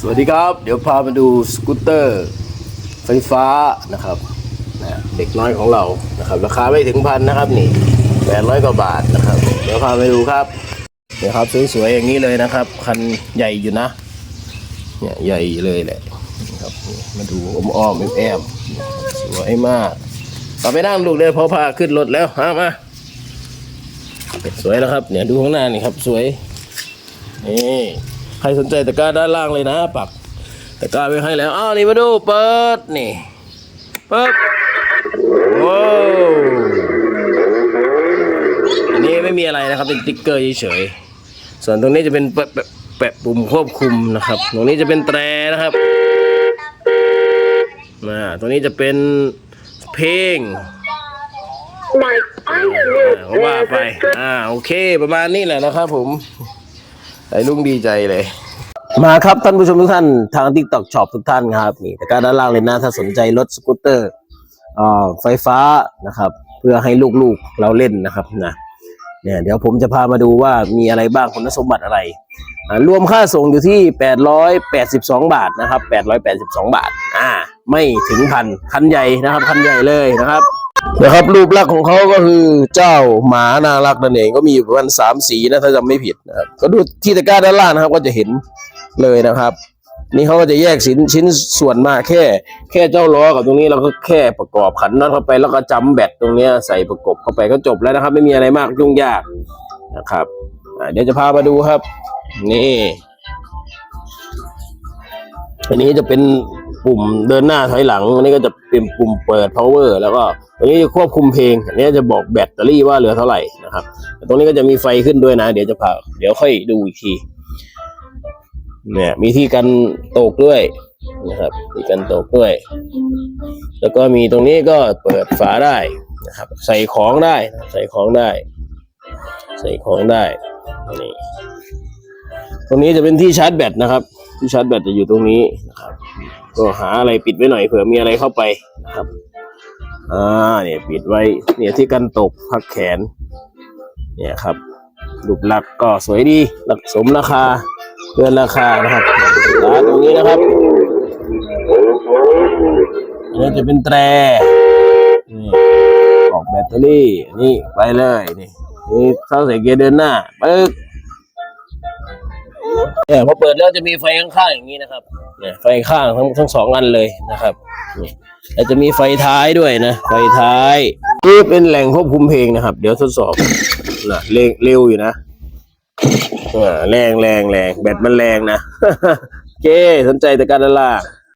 สวัสดีครับ เดี๋ยวพามาดูสกูตเตอร์ไฟฟ้านะครับนะเด็กน้อยของเรานะครับ ราคาไม่ถึงพันนะครับนี่แปดร้อยกว่าบาทนะครับ เดี๋ยวพาไปดูครับเนี่ยครับสวยๆอย่างนี้เลยนะครับ คันใหญ่อยู่นะเนี่ยใหญ่เลยแหละนะครับมาดูอ้อมๆแอมๆสวยมากต่อไปนั่งลูกเลยพอพาขึ้นรถแล้วฮะมาสวยแล้วครับเนี่ยดูข้างหน้านี่ครับสวยนี่ ใครสนใจตะกร้าด้านล่างเลยนะ ปักตะกร้าไว้ให้แล้ว อ้าว นี่มาดูเปิด นี่ปึ๊บว้าวอันนี้ไม่มีอะไรนะครับเป็นติ๊กเกอร์เฉยๆส่วนตรงนี้จะเป็นแปะแปะแปะปุ่มควบคุมนะครับ ตรงนี้จะเป็นแตรนะครับมาตรงนี้จะเป็นเพลง My อ่า iron ว่าไป อ่า โอเค ประมาณนี้แหละนะครับผม ไอ้ลุงดีใจเลย มาครับท่านผู้ชมทุกท่านทาง TikTok Shop ทุกท่านครับนี่ตะกร้าด้านล่างเลยนะถ้าสนใจรถสกูตเตอร์ไฟฟ้านะครับ เพื่อให้ลูกๆเราเล่นนะครับนะเนี่ยเดี๋ยวผมจะพามาดูว่ามีอะไรบ้างคุณสมบัติอะไร รวมค่าส่งอยู่ที่ 882 บาทนะครับ 882 บาท อ่า ไม่ถึงพันคันใหญ่นะครับคันใหญ่เลยนะครับ นะครับ รูปลักษณ์ของเขาก็คือเจ้าหมาน่ารักนั่นเองก็มีอยู่ประมาณสามสีนะถ้าจำไม่ผิดนะครับก็ดูที่ตะกร้าด้านล่างนะครับก็จะเห็นเลยนะครับ นี่เขาก็จะแยกชิ้นชิ้นส่วนมาแค่ แค่เจ้าล้อกับตรงนี้เราก็แค่ประกอบขันน็อตเข้าไปแล้วก็จำแบตตรงเนี้ใส่ประกบเข้าไปก็จบแล้วนะครับ ไม่มีอะไรมากยุ่งยากนะครับเดี๋ยวจะพามาดูครับ นี่อันนี้จะเป็น ปุ่มเดินหน้าถอยหลัง อันนี้ก็จะเป็นปุ่มเปิด power แล้วก็อันนี้จะควบคุมเพลง อันนี้จะบอกแบตเตอรี่ว่าเหลือเท่าไหร่นะครับแต่ตรงนี้ก็จะมีไฟขึ้นด้วยนะ เดี๋ยวจะพาเดี๋ยวค่อยดูอีกที เนี่ยมีที่กันตกด้วยนะครับมีกันตกด้วย แล้วก็มีตรงนี้ก็เปิดฝาได้นะครับ ใส่ของได้ ใส่ของได้ ใส่ของได้นี่ตรงนี้จะเป็นที่ชาร์จแบตนะครับ ที่ชาร์จแบตจะอยู่ตรงนี้นะครับ ก็หาอะไรปิดไว้หน่อยเผื่อมีอะไรเข้าไปนะครับอ่าเนี่ยปิดไว้เนี่ยที่กันตกพักแขน เนี่ยครับรูปลักษ์ก็สวยดีรักสมราคาเกินราคานะครับร้านตรงนี้นะครับอันนี้จะเป็นแตรนี่บอกแบตเตอรี่นี่ไปเลยนี่นี่เข้าใส่เกียร์เดินหน้าปึ๊ก เนี่ยพอเปิดแล้วจะมีไฟข้างๆอย่างนี้นะครับเนี่ยไฟข้างทั้งทั้งสองอันเลยนะครับนี่แล้วจะมีไฟท้ายด้วยนะ ไฟท้ายนี่เป็นแหล่งควบคุมเพลงนะครับ เดี๋ยวทดสอบนะเร็วอยู่นะแรงแรงแรงแบตมันแรงนะโอเคสนใจแต่การละล่า